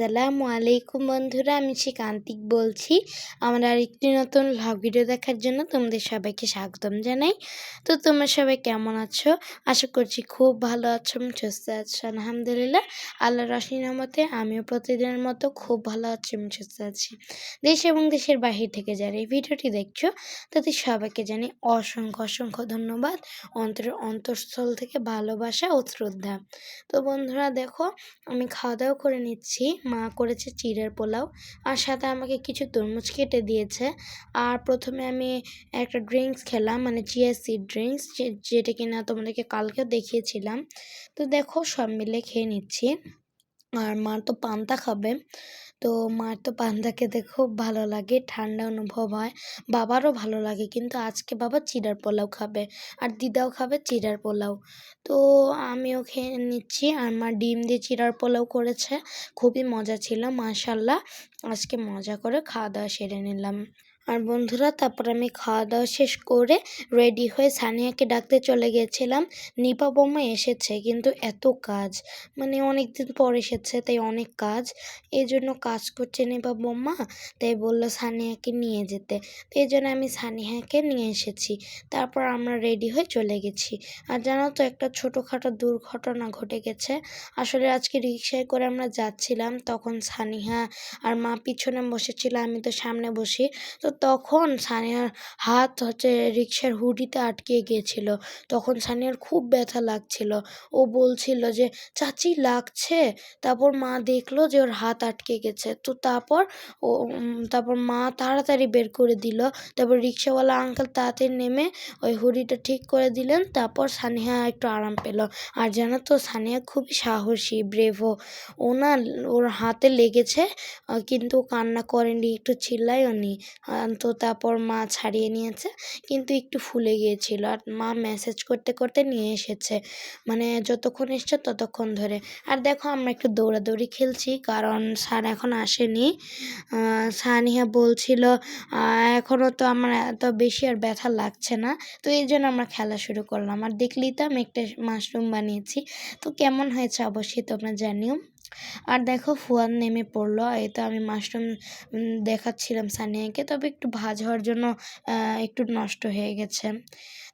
আসসালামু আলাইকুম বন্ধুরা, আমি শ্রীকান্তিক বলছি। আমার আরেকটি নতুন ভ্লগ ভিডিও দেখার জন্য তোমাদের সবাইকে স্বাগতম জানাই। তো তোমরা সবাই কেমন আছো? আশা করছি খুব ভালো আছো সুস্থ আছো, আলহামদুলিল্লাহ। আল্লাহ রশি রহমতে আমিও প্রতিদিনের মতো খুব ভালো আছি এবং সুস্থ আছি। দেশ এবং দেশের বাহির থেকে যারা এই ভিডিওটি দেখছ, তাদের সবাইকে জানি অসংখ্য অসংখ্য ধন্যবাদ। অন্তরের অন্তঃস্থল থেকে ভালোবাসা ও শ্রদ্ধা। তো বন্ধুরা দেখো, আমি খাওয়া দাওয়া করে নিচ্ছি। মা করেছে চিড়ের পোলাও, আর সাথে আমাকে কিছু তরমুজ কেটে দিয়েছে। আর প্রথমে আমি একটা ড্রিঙ্কস খেলাম মানে চিয়া সিড ড্রিঙ্কস যেটা কিনা তোমাদেরকে কালকেও দেখিয়েছিলাম। তো দেখো সব মিলে খেয়ে নিচ্ছি। আর মা তো পান্তা খাবে। তো মার তো পান্তা খেতে খুব ভালো লাগে, ঠান্ডা অনুভব হয়, বাবারও ভালো লাগে কিন্তু আজকে বাবা চিড়ার পোলাও খাবে আর দিদাও খাবে চিড়ার পোলাও। তো আমিও খেয়ে নিচ্ছি আর মা ডিম দিয়ে চিড়ার পোলাও করেছে, খুবই মজা ছিল, মাশাল্লাহ, আজকে মজা করে খাওয়া দাওয়া সেরে নিলাম। আর বন্ধুরা, তারপর আমি খাওয়া দাওয়া শেষ করে রেডি হয়ে সানিয়াকে ডাকতে চলে গিয়েছিলাম নিপা বোমা এসেছে, কিন্তু এত কাজ মানে অনেক দিন পর এসেছে, তাই অনেক কাজ। এই জন্য কাজ করছে নিপা বোমা, তাই বলল সানিয়াকে নিয়ে যেতে। তো এই জন্য আমি সানিয়াকে নিয়ে এসেছি। তারপর আমরা রেডি হয়ে চলে গেছি। আর জানো তো, একটা ছোটোখাটো দুর্ঘটনা ঘটে গেছে। আসলে আজকে রিক্সায় করে আমরা যাচ্ছিলাম, তখন সানিহা আর মা পিছনে বসেছিল, আমি তো সামনে বসি। তো তখন সানিয়ার হাত হচ্ছে রিক্সার হুডিতে আটকে গিয়েছিল। তখন সানিয়ার খুব ব্যথা লাগছিল। ও বলছিল যে, চাচি, লাগছে? তারপর মা দেখল যে ওর হাত আটকে গেছে। তো তারপর ও তারপর মা তাড়াতাড়ি বের করে দিল। তারপর রিক্সাওয়ালা আঙ্কেল তাড়াতাড়ি নেমে ওই হুডিটা ঠিক করে দিলেন। তারপর সানিয়া একটু আরাম পেল। আর জানো তো, সানিয়া খুবই সাহসী ব্রেভো ও। না ওর হাতে লেগেছে কিন্তু কান্না করেনি, একটু চিল্লাইও নি তো তারপর মা ছাড়িয়ে নিয়েছে। কিন্তু একটু ফুলে গিয়েছিল। আর মা মেসেজ করতে করতে নিয়ে এসেছে। মানে যতক্ষণ এসছে ততক্ষণ ধরে। আর দেখো, আমরা একটু দৌড়াদৌড়ি খেলছি। কারণ স্যার এখন আসেনি। সানিয়া বলছিল এখনও তো আমার এত বেশি আর ব্যথা লাগছে না। তো এই জন্য আমরা খেলা শুরু করলাম। আর দেখলেই তো, আমি একটা মাশরুম বানিয়েছি। তো কেমন হয়েছে? অবশ্যই তোমরা জানিও। আর দেখো ফুয়াদ নেমে পড়ল এই তো আমি মাশরুম দেখাচ্ছিলাম সানিয়াকে, তবে একটু ভাজ হওয়ার জন্য একটু নষ্ট হয়ে গেছে।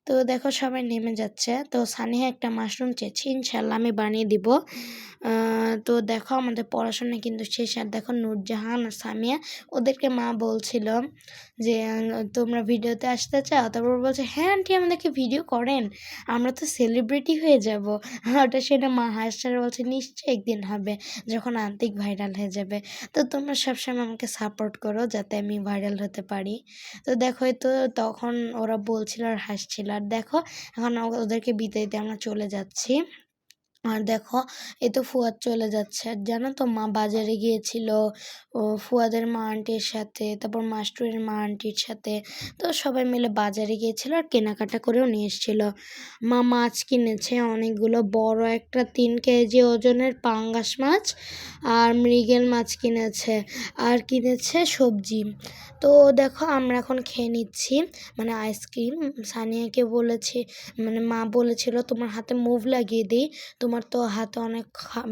তো দেখো সবাই নেমে যাচ্ছে। তো সানিয়া একটা মাশরুম চেয়েছি ইনশাল্লাহ আমি বানিয়ে দিব। তো দেখো আমাদের পড়াশোনা কিন্তু শেষ। আর দেখো নূরজাহান আর সামিয়া, ওদেরকে মা বলছিল যে, তোমরা ভিডিওতে আসতে চাও? তারপর বলছে হ্যাঁ আন্টি, আমাদেরকে ভিডিও করেন। আমরা তো সেলিব্রিটি হয়ে যাব। ওটা সেটা মা হাসছে বলছে, নিশ্চয়ই একদিন হবে, যখন আন্তিক ভাইরাল হয়ে যাবে। তো তোমরা সবসময় আমাকে সাপোর্ট করো, যাতে আমি ভাইরাল হতে পারি। তো দেখো তো তখন ওরা বলছিল আর হাসছিল। আর দেখো এখন ওদেরকে বিদায় দিয়ে আমরা চলে যাচ্ছি। আর দেখো এ তো ফুয়াদ চলে যাচ্ছে। আর জানো তো মা বাজারে গিয়েছিল, ও ফুয়াদের মা আন্টির সাথে, তারপর মাস্টুরের মা আন্টির সাথে। তো সবাই মিলে বাজারে গিয়েছিল আর কেনাকাটা করেও নিয়ে এসেছিল। মা মাছ কিনেছে অনেকগুলো, বড় একটা তিন কেজি ওজনের পাঙ্গাস মাছ আর মৃগেল মাছ কিনেছে আর কিনেছে সবজি। তো দেখো, আমরা এখন খেয়ে নিচ্ছি মানে আইসক্রিম। সানিয়াকে বলেছি মানে মা বলেছিল, তোমার হাতে মুভ লাগিয়ে দিই, তোমার তো হাতে অনেক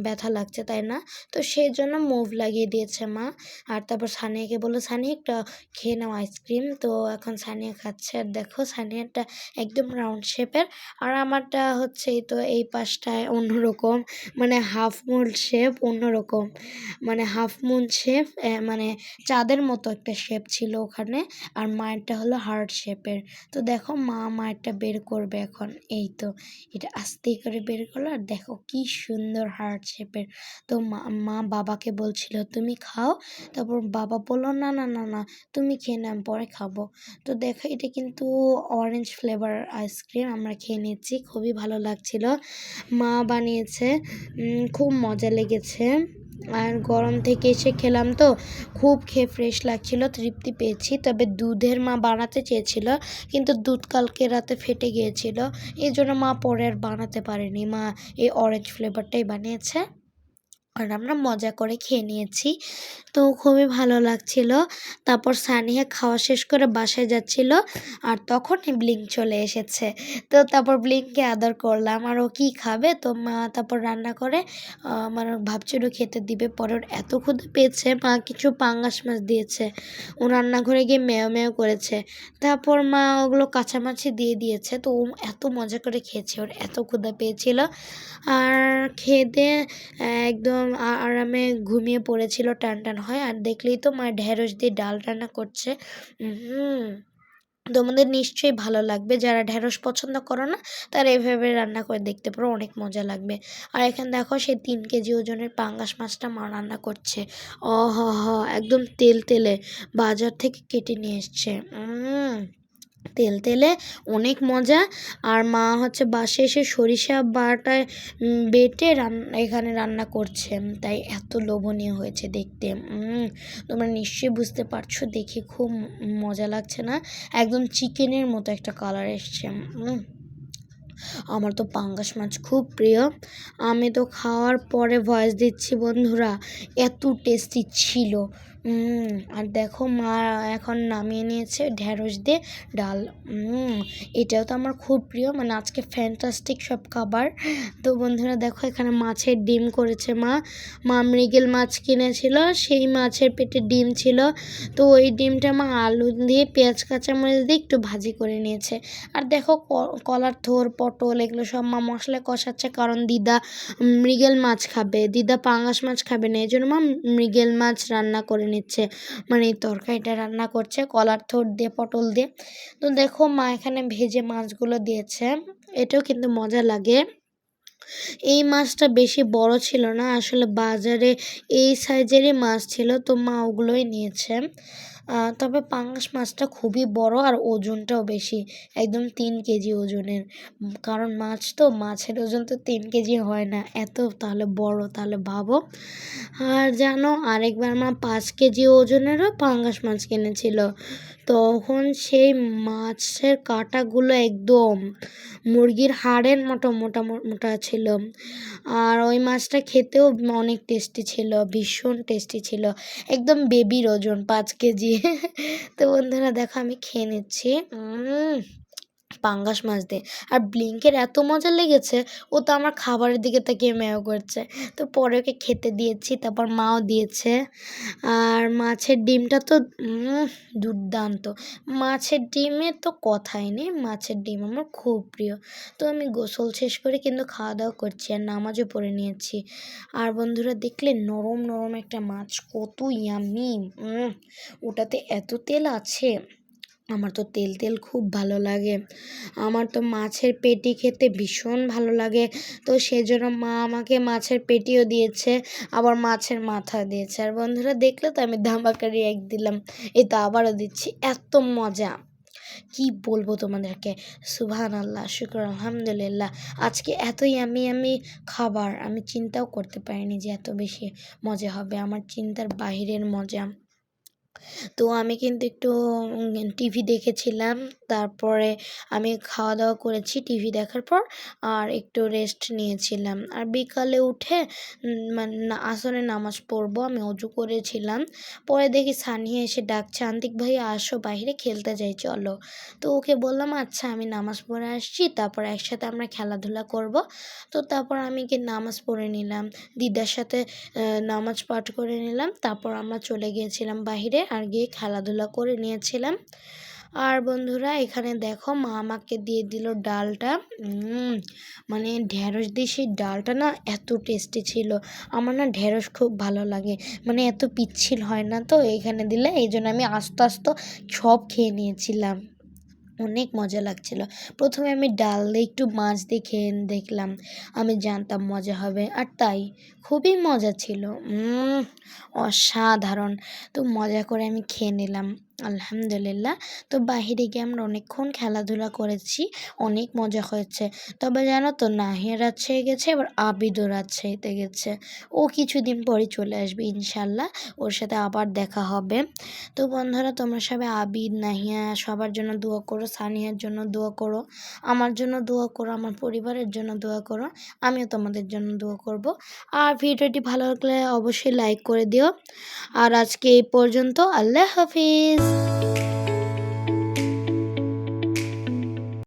ব্যথা লাগছে, তাই না? তো সেই জন্য মুভ লাগিয়ে দিয়েছে মা। আর তারপর সানিয়াকে বলল, সানিয়া, একটা খেয়ে নাও আইসক্রিম তো এখন সানিয়া খাচ্ছে। আর দেখো সানিয়াটা একদম রাউন্ড শেপের আর আমারটা হচ্ছে তো এই পাশটায় অন্যরকম মানে হাফ মুন শেপ অন্যরকম। মানে হাফ মুন শেপ মানে চাঁদের মতো একটা শেপ ছিল ওখানে। আর মায়েরটা হলো হার্ট শেপের তো দেখো মা মায়েরটা বের করবে এখন। এই তো, এটা আস্তেই করে বের করল। আর দেখো কি সুন্দর হার্ট শেপের। তো মা বাবাকে বলছিল, তুমি খাও? তারপর বাবা বলল, না না না না, তুমি খেয়ে নাম পরে খাব। তো দেখো, এটা কিন্তু অরেঞ্জ ফ্লেভার আইসক্রিম আমরা খেয়ে নিচ্ছি খুবই ভালো লাগছিল। মা বানিয়েছে খুব মজা লেগেছে। আর গরম থেকে এসে খেলাম তো। খুব খেয়ে ফ্রেশ লাগছিল, তৃপ্তি পেয়েছি। তবে দুধের মা বানাতে চেয়েছিল, কিন্তু দুধ কালকে রাতে ফেটে গিয়েছিল। এই জন্য মা পরে আর বানাতে পারেনি। মা এই অরেঞ্জ ফ্লেভারটাই বানিয়েছে। আর আমরা মজা করে খেয়ে নিয়েছি। তো খুবই ভালো লাগছিল। তারপর সানিয়া খাওয়া শেষ করে বাসায় যাচ্ছিল আর তখনই ব্লিঙ্ক চলে এসেছে। তো তারপর ব্লিঙ্ককে আদর করলাম আর ও কী খাবে? তো মা তারপর রান্না করে মানে ভাবছিল খেতে দিবে। পরে ওর এত ক্ষুদে পেয়েছে, মা কিছু পাঙ্গাস মাছ দিয়েছে। ও রান্নাঘরে গিয়ে মেয় মেয় করেছে। তারপর মা ওগুলো কাঁচামাছি দিয়ে দিয়েছে। তো ও এত মজা করে খেয়েছে, ওর এত ক্ষুদা পেয়েছিল। আর খেয়ে দিয়ে একদম আরামে ঘুমিয়ে পড়েছিল টান টান হয়। আর দেখলেই তো মা ঢেঁড়স দিয়ে ডাল রান্না করছে। হুম, তোমাদের নিশ্চয়ই ভালো লাগবে। যারা ঢেঁড়স পছন্দ করো না, তারা এভাবে রান্না করে দেখতে পারো, অনেক মজা লাগবে। আর এখানে দেখো সেই তিন কেজি ওজনের পাঙ্গাস মাছটা মা রান্না করছে। অ হ একদম তেল তেলে বাজার থেকে কেটে নিয়ে এসছে। তেল তেলে অনেক মজা। আর মা হচ্ছে বাসে এসে সরিষা বাটায় বেটে রান্না এখানে রান্না করছে। তাই এত লোভনীয় হয়েছে দেখতে। তোমরা নিশ্চয়ই বুঝতে পারছ, দেখে খুব মজা লাগছে না? একদম চিকেনের মতো একটা কালার এসছে। আমার তো পাঙ্গাস মাছ খুব প্রিয়। আমি তো খাওয়ার পরে ভয়েস দিচ্ছি, বন্ধুরা, এত টেস্টি ছিল। আর দেখো মা এখন নামিয়ে নিয়েছে ঢ্যাঁড়স দিয়ে ডাল। এটাও তো আমার খুব প্রিয় মানে আজকে ফ্যান্টাস্টিক সব খাবার। তো বন্ধুরা দেখো এখানে মাছের ডিম করেছে মা। মা মৃগেল মাছ কিনেছিল, সেই মাছের পেটে ডিম ছিল। তো ওই ডিমটা মা আলু দিয়ে, পেঁয়াজ, কাঁচামরিচ দিয়ে একটু ভাজি করে নিয়েছে। আর দেখো কলার থোর, পটল, এগুলো সব মা মশলা কষাচ্ছে কারণ দিদা মৃগেল মাছ খাবে, দিদা পাঙ্গাস মাছ খাবে না এই জন্য মা মৃগেল মাছ রান্না করে নিচ্ছে। মানে এই তরকারিটা রান্না করছে, কলার থোট দিয়ে, পটল দিয়ে। তো দেখো মা এখানে ভেজে মাছগুলো দিয়েছে। এটাও কিন্তু মজা লাগে। এই মাছটা বেশি বড় ছিল না, আসলে বাজারে এই সাইজেরই মাছ ছিল, তো মা ওগুলোই নিয়েছে। তবে পাঙ্গাস মাছটা খুবই বড় আর ওজনটাও বেশি, একদম তিন কেজি ওজনের। কারণ মাছ তো, মাছের ওজন তো তিন কেজি হয় না। এত, তাহলে বড়, তাহলে ভাবো। আর জানো, আরেকবার মা পাঁচ কেজি ওজনেরও পাঙ্গাস মাছ কিনেছিল। তখন সেই মাছের কাঁটাগুলো একদম মুরগির হাড়ের মতো, মোটা মোটা ছিল। আর ওই মাছটা খেতেও অনেক টেস্টি ছিল, ভীষণ টেস্টি ছিল। একদম বেবির ওজন, পাঁচ কেজি। তো বন্ধুরা দেখো আমি খেয়ে নিচ্ছি। পাঙ্গাস মাছ দিয়ে। আর ব্লিঙ্কের এত মজা লেগেছে, ও তো আমার খাবারের দিকে তাকিয়ে মেয় করছে। তো পরে ওকে খেতে দিয়েছি, তারপর মাও দিয়েছে। আর মাছের ডিমটা তো দুর্দান্ত। মাছের ডিমের তো কথাই নেই, মাছের ডিম আমার খুব প্রিয়। তো আমি গোসল শেষ করে কিন্তু খাওয়া দাওয়া করছি আর নামাজও পড়ে নিয়েছি। আর বন্ধুরা দেখলে নরম নরম একটা মাছ, কত ইয়ামি ওটাতে এত তেল আছে। আমার তো তেল তেল খুব ভালো লাগে। আমার তো মাছের পেটি খেতে ভীষণ ভালো লাগে। তো সেজন্য মা আমাকে মাছের পেটিও দিয়েছে, আবার মাছের মাথা দিয়েছে। আর বন্ধুরা, দেখলে তো আমি ধামাকা এক দিলাম। এই তো আবারও দিচ্ছি, এত মজা। কি বলব তোমাদেরকে? সুবহান আল্লাহ শুক্র, আলহামদুলিল্লাহ। আজকে এতই আমি আমি খাবার, আমি চিন্তাও করতে পারিনি যে এত বেশি মজা হবে। আমার চিন্তার বাহিরের মজা। তো আমি কিন্তু একটু টিভি দেখেছিলাম। তারপরে আমি খাওয়া দাওয়া করেছি টিভি দেখার পর আর একটু রেস্ট নিয়েছিলাম। আর বিকালে উঠে মানে না- আসরে নামাজ পড়ব আমি, অজু করেছিলাম। পরে দেখি সানিয়া এসে ডাকছে, আন্তিক ভাই, আসো, বাইরে খেলতে যাই, চলো। তো ওকে বললাম আচ্ছা আমি নামাজ পড়ে আসছি, তারপর একসাথে আমরা খেলাধুলা করব। তো তারপর আমি কি নামাজ পড়ে নিলাম। দিদার সাথে নামাজ পাঠ করে নিলাম। তারপর আমরা চলে গিয়েছিলাম বাইরে। আর গিয়ে খেলাধুলা করে নিয়েছিলাম। আর বন্ধুরা, এখানে দেখো মা আমাকে দিয়ে দিল ডালটা। মানে ঢেঁড়স দিয়ে সেই ডালটা না এত টেস্টি ছিল। আমার না ঢেঁড়স খুব ভালো লাগে। মানে এত পিচ্ছিল হয় না তো এখানে দিলে। এই জন্য আমি আস্তে আস্তে সব খেয়ে নিয়েছিলাম। অনেক মজা লাগছিল। প্রথমে আমি ডাল দিয়ে, একটু মাছ দিয়ে খেয়ে দেখলাম। আমি জানতাম মজা হবে, আর তাই খুবই মজা ছিল। অসাধারণ। তো মজা করে আমি খেয়ে নিলাম। আলহামদুলিল্লাহ। তো বাহিরে গিয়ে আমরা অনেকক্ষণ খেলাধুলা করেছি, অনেক মজা হয়েছে। তবে জানো তো নাহিয়া রাজশাহী গেছে, এবার আবিদও রাজশাহীতে গেছে। ও কিছুদিন পরে চলে আসবে, ইনশাল্লাহ। ওর সাথে আবার দেখা হবে। তো বন্ধুরা, তোমরা সবাই আবিদ, নাহিয়া, সবার জন্য দোয়া করো, সানিয়ার জন্য দোয়া করো, আমার জন্য দোয়া করো, আমার পরিবারের জন্য দোয়া করো, আমিও তোমাদের জন্য দোয়া করব। আর ভিডিওটি ভালো লাগলে অবশ্যই লাইক করে দিও। আর আজকে এই পর্যন্ত, আল্লাহ হাফিজ। Música